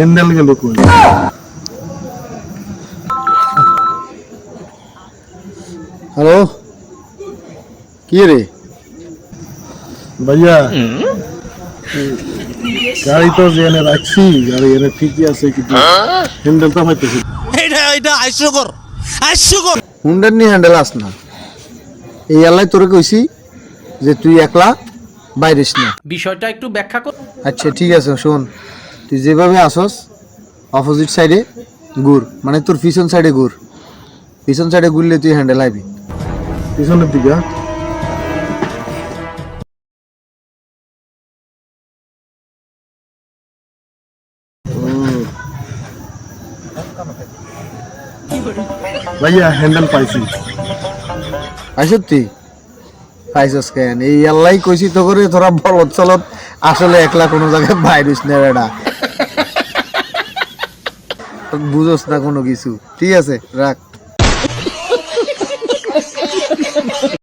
Handle গেল কই hello কি রে? ভাইয়া গাড়ি তো যে এনে রাখছি গাড়ি এনে ঠিকই আছে কিন্তু পাইতেছি এটা এটা হাস্যকর হাস্যকর হুন্ডার নি হ্যান্ডেল আস না। এই আল্লাহ তোরে কইছি যে তুই একলা বাইরিস না। বিষয়টা একটু ব্যাখ্যা কর। আচ্ছা ঠিক আছে শোন। তুই যেভাবে আসস অপোজিট সাইডে ঘুর। মানে তোর পিছন সাইডে ঘুর। পিছন সাইডে ঘুরলে তুই হ্যান্ডেল আইবি পিছনের দিকে? ভাইয়া হ্যান্ডেল পাইছি। আর সত্যি। পাইছস কেন? এই আল্লাহ কইছি তো করে তোরা বলত চলত আসলে একলা কোনো জায়গায় বাইরিস না বেড়া বুঝোস না কোনো কিছু। ঠিক আছে রাখ।